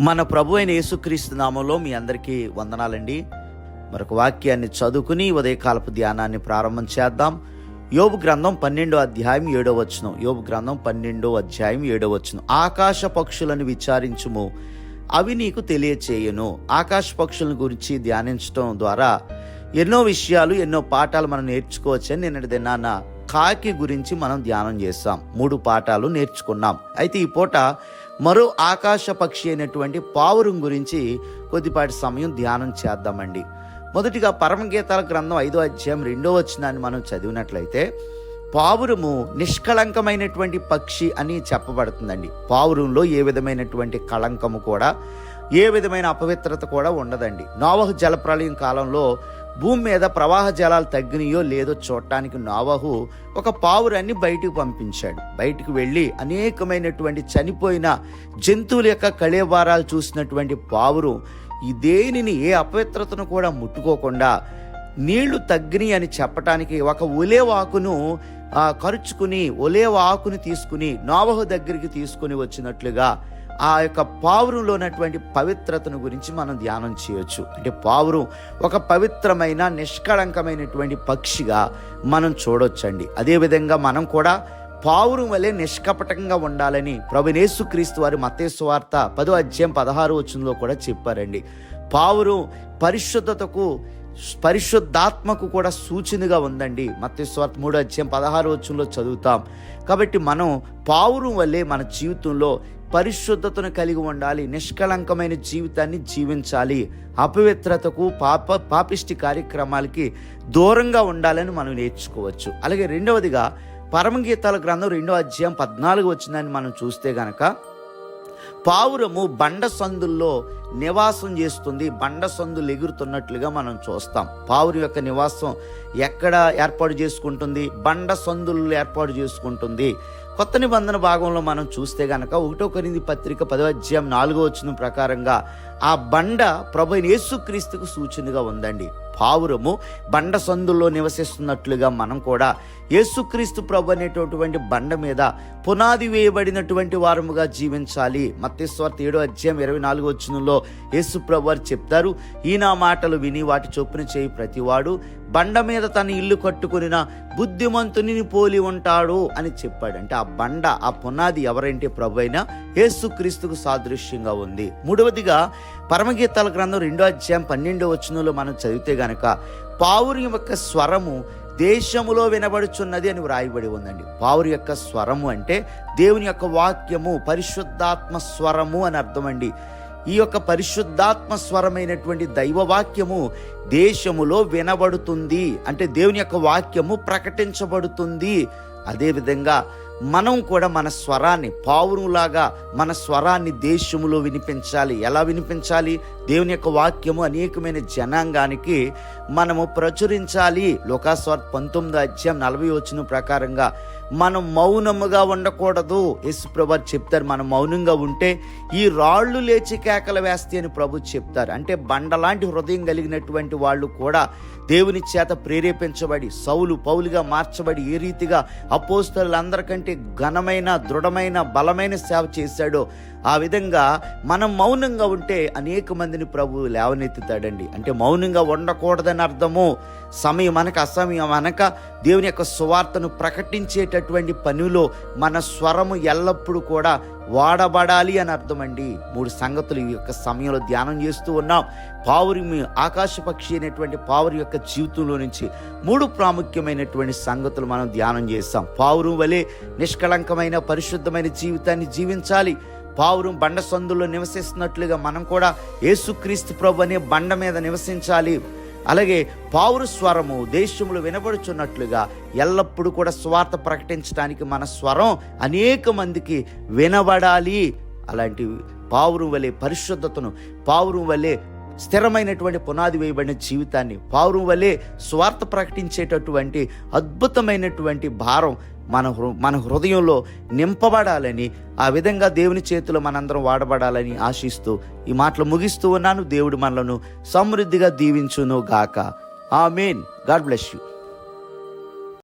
మన ప్రభు అయిన యేసుక్రీస్తు నామంలో మీ అందరికీ వందనాలండి. మరొక వాక్యాన్ని చదువుకుని ఉదయకాలపు ధ్యానాన్ని ప్రారంభం చేద్దాం. యోబు గ్రంథం పన్నెండో అధ్యాయం ఏడో వచ్చును యోబు గ్రంథం పన్నెండో అధ్యాయం ఏడో వచనం. ఆకాశ పక్షులను విచారించుము అవి నీకు తెలియచేయను. ఆకాశ పక్షులను గురించి ధ్యానించడం ద్వారా ఎన్నో విషయాలు ఎన్నో పాఠాలు మనం నేర్చుకోవచ్చని నిన్నటి దినాన కాకి గురించి మనం ధ్యానం చేస్తాం. మూడు పాఠాలు నేర్చుకున్నాం. అయితే ఈ పూట మరో ఆకాశ పక్షి అయినటువంటి పావురం గురించి కొద్దిపాటి సమయం ధ్యానం చేద్దామండి. మొదటిగా పరమగీతాల గ్రంథం ఐదో అధ్యాయం రెండో వచ్చినాన్ని మనం చదివినట్లయితే పావురము నిష్కళంకమైనటువంటి పక్షి అని చెప్పబడుతుందండి. పావురంలో ఏ విధమైనటువంటి కళంకము కూడా ఏ విధమైన అపవిత్రత కూడా ఉండదండి. నావహ జలప్రలయం కాలంలో భూమి మీద ప్రవాహ జలాలు తగ్గినాయో లేదో చూడటానికి నావహు ఒక పావురాన్ని బయటికి పంపించాడు. బయటికి వెళ్ళి అనేకమైనటువంటి చనిపోయిన జంతువుల యొక్క కళేబారాలు చూసినటువంటి పావురం ఈ దేనిని ఏ అపవిత్రతను కూడా ముట్టుకోకుండా నీళ్ళు తగ్గినాయి అని చెప్పటానికి ఒక ఒలేవాకును ఆ, కరుచుకుని ఒలేవాకుని తీసుకుని నోవహు దగ్గరికి తీసుకుని వచ్చినట్లుగా ఆ యొక్క పావురంలో ఉన్నటువంటి పవిత్రతను గురించి మనం ధ్యానం చేయొచ్చు. అంటే పావురం ఒక పవిత్రమైన నిష్కళంకమైనటువంటి పక్షిగా మనం చూడొచ్చండి. అదేవిధంగా మనం కూడా పావురం వలె నిష్కపటంగా ఉండాలని ప్రభునేసు క్రీస్తు వారి మతేశ్వార్త పదో అధ్యాయం పదహారు వచనంలో కూడా చెప్పారండి. పావురం పరిశుద్ధతకు పరిశుద్ధాత్మకు కూడా సూచనగా ఉందండి. మత్స్వార్త మూడో అధ్యాయం పదహారు వచ్చంలో చదువుతాం. కాబట్టి మనం పావురం వల్లే మన జీవితంలో పరిశుద్ధతను కలిగి ఉండాలి నిష్కళంకమైన జీవితాన్ని జీవించాలి అపవిత్రతకు పాప పాపిష్టి కార్యక్రమాలకి దూరంగా ఉండాలని మనం నేర్చుకోవచ్చు. అలాగే రెండవదిగా పరమగీతాల గ్రంథం రెండో అధ్యాయం పద్నాలుగు వచ్చిందని మనం చూస్తే గనక పావురము బండ సందుల్లో నివాసం చేస్తుంది బండ సందులు ఎగురుతున్నట్లుగా మనం చూస్తాం. పావురు యొక్క నివాసం ఎక్కడ ఏర్పాటు చేసుకుంటుంది? బండ సందులు ఏర్పాటు చేసుకుంటుంది. కొత్త నిబంధన భాగంలో మనం చూస్తే గనక ఒకటో కొరింది పత్రిక పదవాధ్యాయం నాలుగో వచ్చిన ప్రకారంగా ఆ బండ ప్రభు యేసుక్రీస్తుకు సూచనగా ఉందండి. పావురము బండ సందుల్లో నివసిస్తున్నట్లుగా మనం కూడా యేసుక్రీస్తు ప్రభు అనేటటువంటి బండ మీద పునాది వేయబడినటువంటి వారముగా జీవించాలి. మత్స్వార్త ఏడో అధ్యాయం ఇరవై నాలుగు వచ్చినలో యేసు ప్రభు చెప్తారు ఈయన మాటలు విని వాటి చొప్పున చేయి ప్రతివాడు. బండ మీద తన ఇల్లు కట్టుకునిన బుద్ధిమంతుని పోలి ఉంటాడు అని చెప్పాడు అంటే ఆ బండ ఆ పునాది ఎవరంటే ప్రభు అయినా యేసుక్రీస్తుకు సాదృశ్యంగా ఉంది. మూడవదిగా పరమగీతాల గ్రంథం రెండో అధ్యాయం పన్నెండో వచనంలో మనం చదివితే గనక పావురి యొక్క స్వరము దేశములో వినబడుచున్నది అని వ్రాయబడి ఉందండి. పావురి యొక్క స్వరము అంటే దేవుని యొక్క వాక్యము పరిశుద్ధాత్మ స్వరము అని అర్థమండి. ఈ యొక్క పరిశుద్ధాత్మ స్వరమైనటువంటి దైవ వాక్యము దేశములో వినబడుతుంది. అంటే దేవుని యొక్క వాక్యము ప్రకటించబడుతుంది. అదేవిధంగా మనం కూడా మన స్వరాన్ని పావురులాగా మన స్వరాన్ని దేశములో వినిపించాలి. ఎలా వినిపించాలి? దేవుని యొక్క వాక్యము అనేకమైన జనాంగానికి మనము ప్రచురించాలి. లోకాస్వార్ పంతొమ్మిది అధ్యాయం నలభై వచ్చిన ప్రకారంగా మనం మౌనముగా ఉండకూడదు. యేసు ప్రభు చెప్తారు మనం మౌనంగా ఉంటే ఈ రాళ్ళు లేచి కేకలు వేస్తే అని ప్రభు చెప్తారు. అంటే బండలాంటి హృదయం కలిగినటువంటి వాళ్ళు కూడా దేవుని చేత ప్రేరేపించబడి సౌలు పౌలుగా మార్చబడి ఏ రీతిగా అపోస్తలందరికంటే ఘనమైన దృఢమైన బలమైన సేవ చేశాడో. ఆ విధంగా మనం మౌనంగా ఉంటే అనేక మందిని ప్రభు లేవనెత్తుతాడండి. అంటే మౌనంగా ఉండకూడదని అర్థము. సమయం అనక అసమయం అనక దేవుని యొక్క సువార్తను ప్రకటించేటటువంటి పనిలో మన స్వరము ఎల్లప్పుడూ కూడా వాడబడాలి అని అర్థమండి. మూడు సంగతులు ఈ యొక్క సమయంలో ధ్యానం చేస్తూ ఉన్నాం. పావురి మీ ఆకాశ పక్షి అయినటువంటి పావురి యొక్క జీవితంలో నుంచి మూడు ప్రాముఖ్యమైనటువంటి సంగతులు మనం ధ్యానం చేస్తాం. పావురం వలె నిష్కళంకమైన పరిశుద్ధమైన జీవితాన్ని జీవించాలి. పావురం బండ సందుల్లో నివసిస్తున్నట్లుగా మనం కూడా యేసుక్రీస్తు ప్రభు అనే బండ మీద నివసించాలి. అలాగే పావురు స్వరము దేశములు వినబడుచున్నట్లుగా ఎల్లప్పుడూ కూడా స్వార్థ ప్రకటించడానికి మన స్వరం అనేక మందికి వినబడాలి. అలాంటి పావురం వలె పరిశుద్ధతను పావురం వలె స్థిరమైనటువంటి పునాది వేయబడిన జీవితాన్ని పావురం వలె స్వార్థ ప్రకటించేటటువంటి అద్భుతమైనటువంటి భారం మన హృ మన హృదయంలో నింపబడాలని ఆ విధంగా దేవుని చేతిలో మనందరం వాడబడాలని ఆశిస్తూ ఈ మాటలు ముగిస్తూ ఉన్నాను. దేవుడు మనలను సమృద్ధిగా దీవించును గాక ఆ మెయిన్ గాడ్ బ్లెస్ యూ.